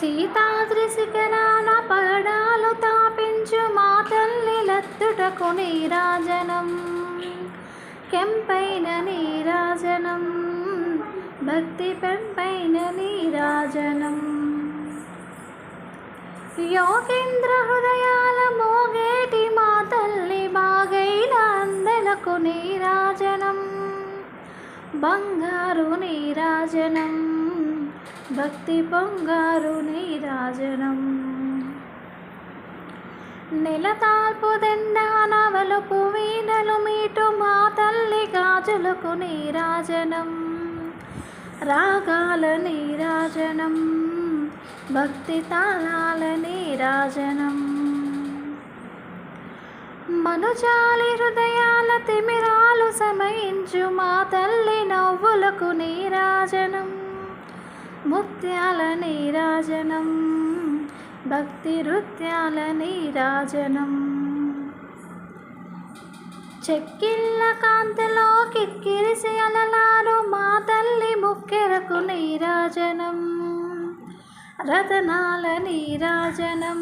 సీతాద్రి శిఖరాన పగడాలు తాపించు మా తల్లి లత్తుటకు నీరాజనం. కెంపైన నీరాజనం భక్తి పెంపైన నీరాజనం. యోగేంద్ర హృదయాల మోగేటి మా తల్లి బాగైన అందలకు నీరాజనం. బంగారు నీరాజనం భక్తి పొంగారు నీరాజనం నెలతాల్పు దెండాన వలుపు వీణలు మీటు మా తల్లి గాజులకు నీరాజనం రాగాల నీరాజనం భక్తి తాళాల నీరాజనం మనుజాలి హృదయ ముత్యాల నీరాజనం భక్తి నృత్యాల నీరాజనం. చెక్కిళ్ళ కాంతిలో కిక్కిరిసి అలలారు మా తల్లి ముక్కెరకు నీరాజనం. రతనాల నీరాజనం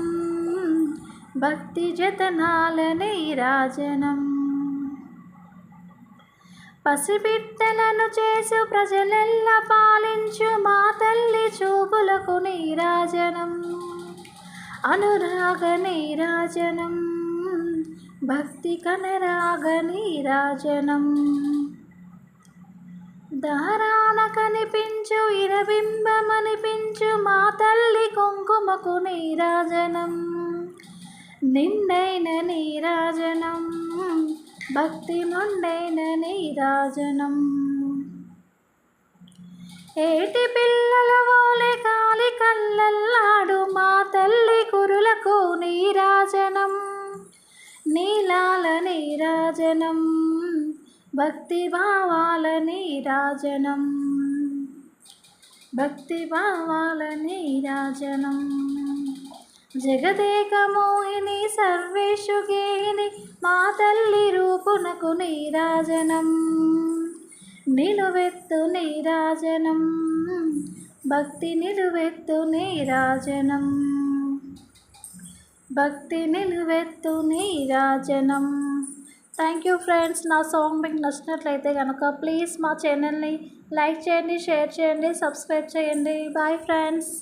భక్తి జతనాల నీరాజనం. పసిబిడ్డలను చేసు ప్రజలెల్ల పాలించు మా తల్లి చూపులకు నీరాజనం. అనురాగ నీరాజనం. భక్తి కనరాగ నీరాజనం. దారాన కనిపించు ఇరబింబమనిపించు మా తల్లి కుంకుమకు నీరాజనం. నిన్నైన నీరాజనం. భక్తి నుండైన నీరాజనం ఏటి పిల్లల ఓలే కాలి కళ్ళల్లాడు మా తల్లి కురులకు నీరాజనం నీలాల నీరాజనం భక్తి భావాల నీరాజనం భక్తి భావాల నీరాజనం జగదేక మోహిని సర్వేషు గేహిని మా తల్లి రూపునకు నీరాజనం. నిలువెత్తు నీరాజనం. భక్తి నిలువెత్తు నీరాజనం. భక్తి నిలువెత్తు నీరాజనం. థ్యాంక్ యూ ఫ్రెండ్స్ నా సాంగ్ మీకు నచ్చినట్లయితే కనుక ప్లీజ్ మా ఛానల్ని లైక్ చేయండి షేర్ చేయండి సబ్స్క్రైబ్ చేయండి. Bye friends